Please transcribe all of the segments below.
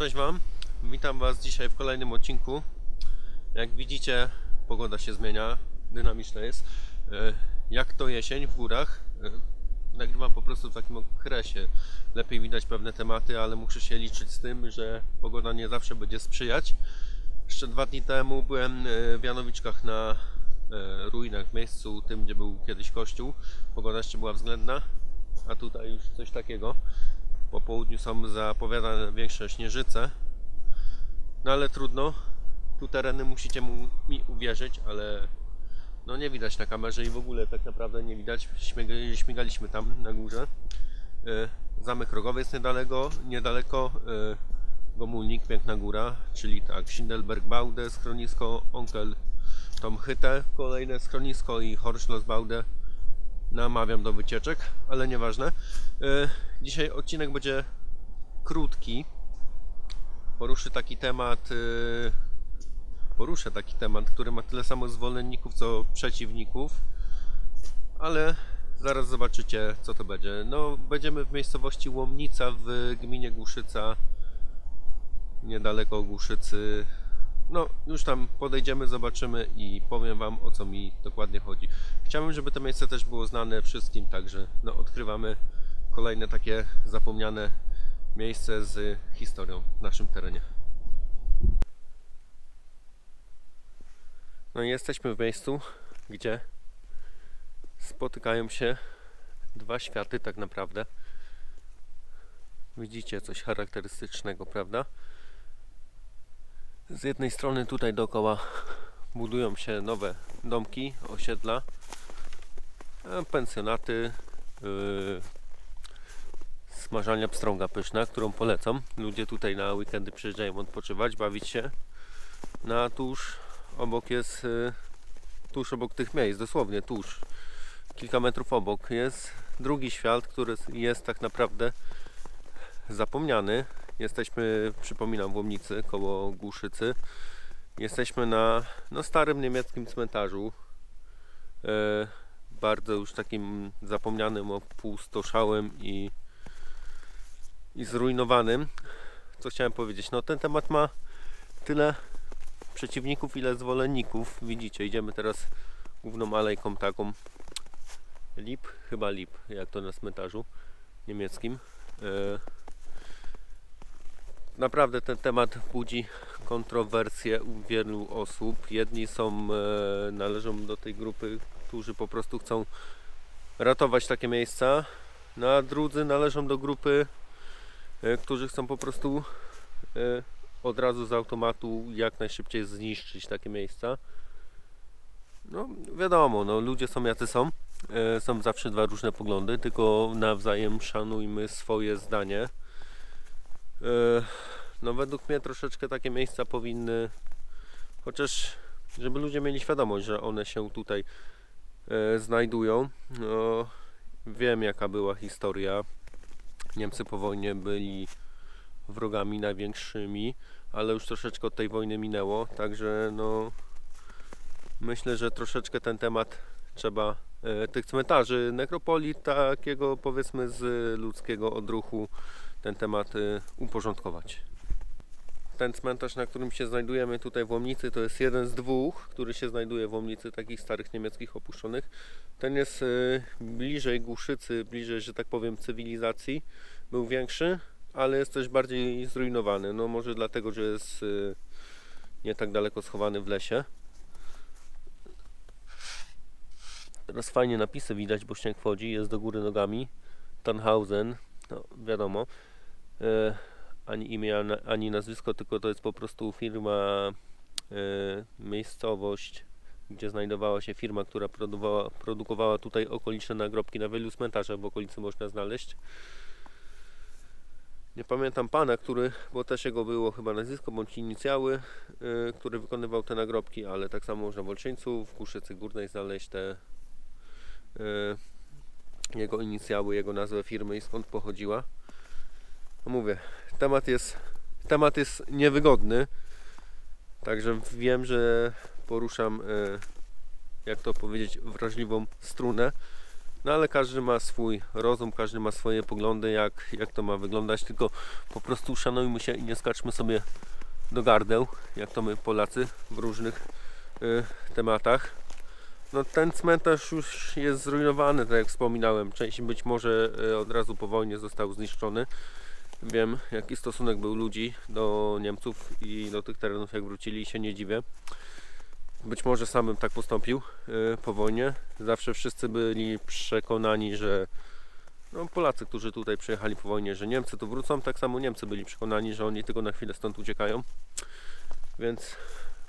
Cześć Wam, witam Was dzisiaj w kolejnym odcinku. Jak widzicie, pogoda się zmienia, dynamiczna jest. E, Jak to jesień w górach, e, nagrywam po prostu w takim okresie. Lepiej widać pewne tematy, ale muszę się liczyć z tym, że pogoda nie zawsze będzie sprzyjać. Jeszcze dwa dni temu byłem e, w Janowiczkach na ruinach, w miejscu tym, gdzie był kiedyś kościół. Pogoda jeszcze była względna, a tutaj już coś takiego. Po południu są zapowiadane większe śnieżyce. No ale trudno. Tu tereny musicie mu, mi uwierzyć, ale no nie widać na kamerze i w ogóle tak naprawdę nie widać. Śmiga, śmigaliśmy tam na górze. E, Zamek Rogowy jest niedaleko, niedaleko e, Gomulnik, Piękna Góra, czyli tak, Schindelberg-Baude, schronisko Onkel Tom Hytte, kolejne schronisko i Horschloss-Baude namawiam do wycieczek, ale nieważne. E, Dzisiaj odcinek będzie krótki. Poruszy taki temat. e, Poruszę taki temat, który ma tyle samo zwolenników co przeciwników, ale zaraz zobaczycie co to będzie. No, będziemy w miejscowości Łomnica w gminie Głuszyca, niedaleko Głuszycy. No, już tam podejdziemy, zobaczymy i powiem Wam o co mi dokładnie chodzi. Chciałbym, żeby to miejsce też było znane wszystkim, także no, odkrywamy kolejne takie zapomniane miejsce z historią w naszym terenie. No i jesteśmy w miejscu, gdzie spotykają się dwa światy tak naprawdę. Widzicie coś charakterystycznego, prawda? Z jednej strony tutaj dookoła budują się nowe domki, osiedla, e, pensjonaty, yy, smażalnia pstrąga pyszna, którą polecam. Ludzie tutaj na weekendy przyjeżdżają odpoczywać, bawić się. No a tuż obok jest, y, tuż obok tych miejsc, dosłownie tuż, kilka metrów obok jest drugi świat, który jest tak naprawdę zapomniany. Jesteśmy, przypominam, w Łomnicy, koło Głuszycy. Jesteśmy na no, starym niemieckim cmentarzu. E, bardzo już takim zapomnianym, opustoszałym i i zrujnowanym. Co chciałem powiedzieć? No ten temat ma tyle przeciwników, ile zwolenników. Widzicie, idziemy teraz główną alejką taką Lip, chyba Lip, jak to na cmentarzu niemieckim. E, Naprawdę ten temat budzi kontrowersje u wielu osób. Jedni są, e, należą do tej grupy, którzy po prostu chcą ratować takie miejsca, no a drudzy należą do grupy e, którzy chcą po prostu e, od razu z automatu jak najszybciej zniszczyć takie miejsca. No wiadomo, no, ludzie są jacy są. Są zawsze dwa różne poglądy, tylko nawzajem szanujmy swoje zdanie. No według mnie troszeczkę takie miejsca powinny, chociaż żeby ludzie mieli świadomość, że one się tutaj e, znajdują. No, wiem jaka była historia Niemcy po wojnie byli wrogami największymi, ale już troszeczkę od tej wojny minęło, także no myślę, że troszeczkę ten temat trzeba e, tych cmentarzy, nekropolii takiego powiedzmy z ludzkiego odruchu ten temat e, uporządkować. Ten cmentarz, na którym się znajdujemy tutaj w Łomnicy, to jest jeden z dwóch, który się znajduje w Łomnicy, takich starych niemieckich opuszczonych. Ten jest e, bliżej Głuszycy, bliżej, że tak powiem, cywilizacji. Był większy, ale jest też bardziej zrujnowany. No może dlatego, że jest e, nie tak daleko schowany w lesie. Teraz fajnie napisy widać, bo śnieg wchodzi, jest do góry nogami. Tannhausen, no wiadomo. E, ani imię, ani- nazwisko, tylko to jest po prostu firma, e, miejscowość, gdzie znajdowała się firma, która produkowała, produkowała tutaj okoliczne nagrobki. Na wielu cmentarzach w okolicy można znaleźć. Nie pamiętam pana, który, bo też jego było chyba nazwisko bądź inicjały, y, który wykonywał te nagrobki, ale tak samo można w Olszyńcu, w Kuszycy Górnej znaleźć te y, jego inicjały, jego nazwę firmy i skąd pochodziła. No mówię, temat jest, temat jest niewygodny, także wiem, że poruszam, y, jak to powiedzieć, wrażliwą strunę. No ale każdy ma swój rozum, każdy ma swoje poglądy, jak, jak to ma wyglądać, tylko po prostu szanujmy się i nie skaczmy sobie do gardeł, jak to my Polacy w różnych y, tematach. No ten cmentarz już jest zrujnowany, tak jak wspominałem. Część być może y, od razu po wojnie został zniszczony. Wiem jaki stosunek był ludzi do Niemców i do tych terenów jak wrócili się nie dziwię. Być może sam bym tak postąpił y, po wojnie. Zawsze wszyscy byli przekonani, że no, Polacy, którzy tutaj przyjechali po wojnie, że Niemcy tu wrócą, tak samo Niemcy byli przekonani, że oni tylko na chwilę stąd uciekają. Więc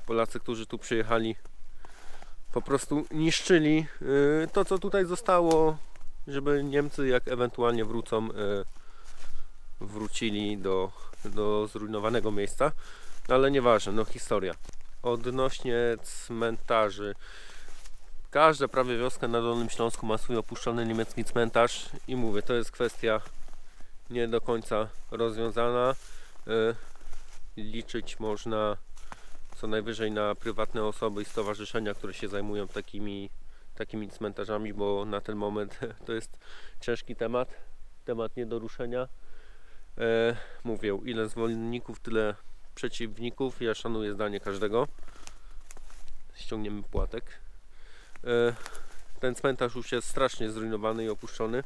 Polacy, którzy tu przyjechali, po prostu niszczyli y, to, co tutaj zostało, żeby Niemcy, jak ewentualnie wrócą, y, wrócili do, do zrujnowanego miejsca. No ale nieważne, no historia. Odnośnie cmentarzy. Każda prawie wioska na Dolnym Śląsku ma swój opuszczony niemiecki cmentarz i mówię, to jest kwestia nie do końca rozwiązana. Y, Liczyć można co najwyżej na prywatne osoby i stowarzyszenia, które się zajmują takimi, takimi cmentarzami, bo na ten moment to jest ciężki temat, temat nie do ruszenia. E, mówię, ile zwolenników, tyle przeciwników. Ja szanuję zdanie każdego. Ściągniemy płatek. E, ten cmentarz już jest strasznie zrujnowany i opuszczony.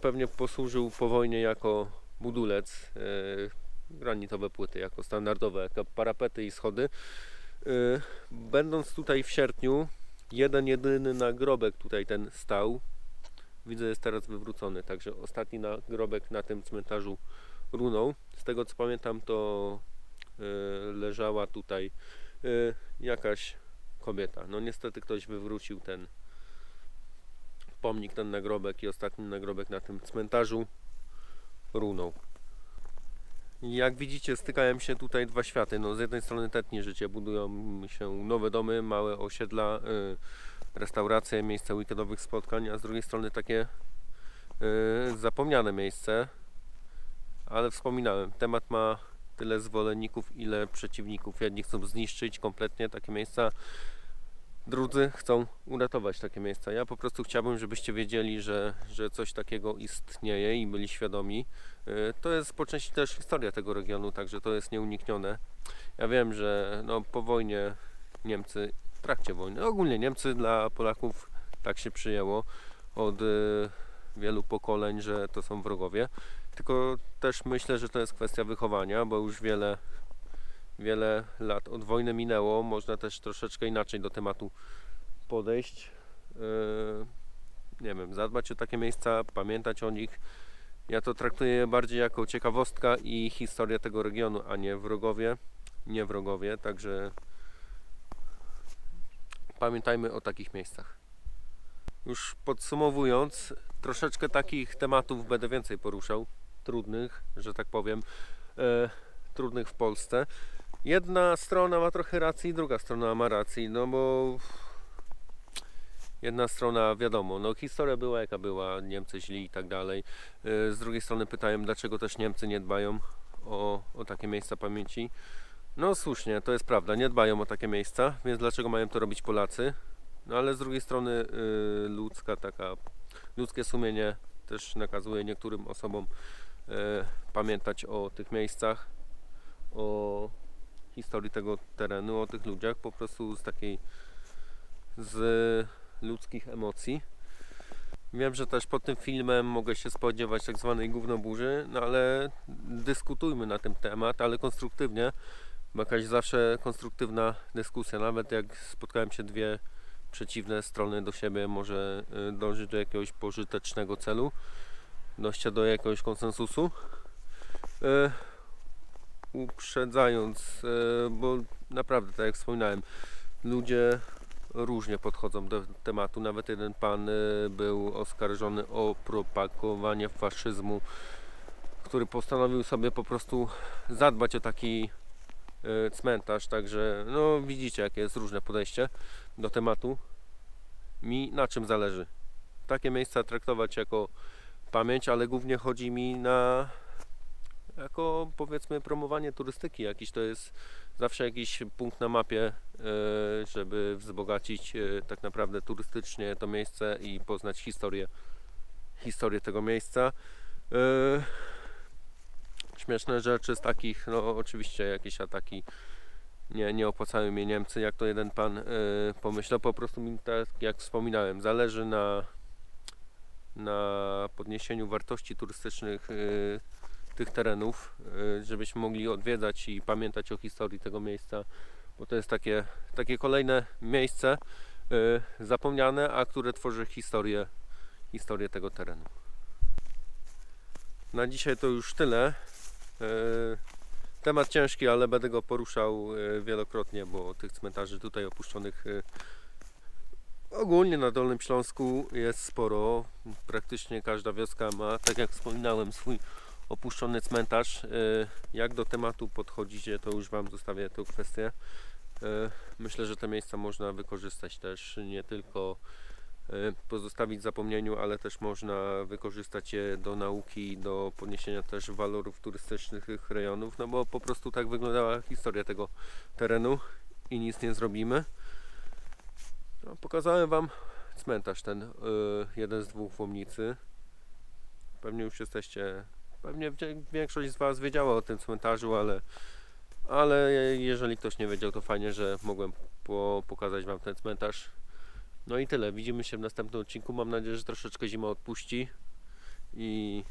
Pewnie posłużył po wojnie jako budulec. E, granitowe płyty jako standardowe, jako parapety i schody. Yy, Będąc tutaj w sierpniu, jeden jedyny nagrobek tutaj ten stał. Widzę, jest teraz wywrócony, także ostatni nagrobek na tym cmentarzu runął. Z tego co pamiętam, to yy, leżała tutaj yy, jakaś kobieta. No niestety ktoś wywrócił ten pomnik, ten nagrobek i ostatni nagrobek na tym cmentarzu runął. Jak widzicie, stykają się tutaj dwa światy. No, z jednej strony tętni życie, budują się nowe domy, małe osiedla, y, restauracje, miejsca weekendowych spotkań, a z drugiej strony takie zapomniane miejsce. Ale wspominałem, temat ma tyle zwolenników, ile przeciwników. Jedni chcą zniszczyć kompletnie takie miejsca, drudzy chcą uratować takie miejsca. Ja po prostu chciałbym, żebyście wiedzieli, że, że coś takiego istnieje i byli świadomi. Y, To jest po części też historia tego regionu, także to jest nieuniknione. Ja wiem, że no, po wojnie Niemcy, w trakcie wojny, ogólnie Niemcy dla Polaków tak się przyjęło od y, wielu pokoleń, że to są wrogowie. Tylko też myślę, że to jest kwestia wychowania, bo już wiele, wiele lat od wojny minęło. Można też troszeczkę inaczej do tematu podejść. Yy, nie wiem, zadbać o takie miejsca, pamiętać o nich. Ja to traktuję bardziej jako ciekawostka i historia tego regionu, a nie wrogowie. Nie wrogowie, także pamiętajmy o takich miejscach. Już podsumowując, troszeczkę takich tematów będę więcej poruszał, trudnych, że tak powiem, e, trudnych w Polsce. Jedna strona ma trochę racji, druga strona ma racji, no bo jedna strona wiadomo, no historia była jaka była, Niemcy źli i tak dalej. E, Z drugiej strony pytałem, dlaczego też Niemcy nie dbają o, o takie miejsca pamięci. No słusznie, to jest prawda, nie dbają o takie miejsca, więc dlaczego mają to robić Polacy? No ale z drugiej strony y, ludzka taka, ludzkie sumienie też nakazuje niektórym osobom pamiętać o tych miejscach, o historii tego terenu, o tych ludziach, po prostu z takiej z ludzkich emocji. Wiem, że też pod tym filmem mogę się spodziewać tak zwanej gównoburzy, no ale dyskutujmy na ten temat, ale konstruktywnie, jakaś zawsze konstruktywna dyskusja, nawet jak spotkałem się dwie przeciwne strony do siebie, może y, dążyć do jakiegoś pożytecznego celu, dojścia do jakiegoś konsensusu. E, uprzedzając, e, bo naprawdę, tak jak wspominałem, ludzie różnie podchodzą do tematu. Nawet jeden pan e, był oskarżony o propagowanie faszyzmu, który postanowił sobie po prostu zadbać o taki e, cmentarz. Także, no widzicie, jakie jest różne podejście do tematu. Mi na czym zależy? Takie miejsca traktować jako pamięć, ale głównie chodzi mi na jako powiedzmy promowanie turystyki. Jakiś to jest zawsze jakiś punkt na mapie, e, żeby wzbogacić e, tak naprawdę turystycznie to miejsce i poznać historię, historię tego miejsca. E, Śmieszne rzeczy z takich, no oczywiście jakieś ataki nie, nie opłacały mnie Niemcy, jak to jeden pan pomyślał, po prostu mi tak jak wspominałem, zależy na, na podniesieniu wartości turystycznych e, tych terenów, e, żebyśmy mogli odwiedzać i pamiętać o historii tego miejsca, bo to jest takie, takie kolejne miejsce e, zapomniane, a które tworzy historię, historię tego terenu. Na dzisiaj to już tyle. Temat ciężki, ale będę go poruszał wielokrotnie, bo tych cmentarzy tutaj opuszczonych ogólnie na Dolnym Śląsku jest sporo. Praktycznie każda wioska ma, tak jak wspominałem, swój opuszczony cmentarz. E, Jak do tematu podchodzicie, to już Wam zostawię tę kwestię. E, Myślę, że te miejsca można wykorzystać też nie tylko e, pozostawić zapomnieniu, ale też można wykorzystać je do nauki, do podniesienia też walorów turystycznych tych rejonów, no bo po prostu tak wyglądała historia tego terenu i nic nie zrobimy. No, pokazałem Wam cmentarz ten, y, jeden z dwóch w. Pewnie już jesteście, pewnie większość z Was wiedziała o tym cmentarzu, ale, ale jeżeli ktoś nie wiedział, to fajnie, że mogłem po, pokazać Wam ten cmentarz. No i tyle. Widzimy się w następnym odcinku. Mam nadzieję, że troszeczkę zima odpuści i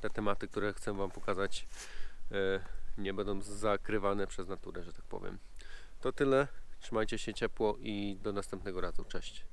te tematy, które chcę Wam pokazać, e, nie będą zakrywane przez naturę, że tak powiem. To tyle. Trzymajcie się ciepło i do następnego razu. Cześć.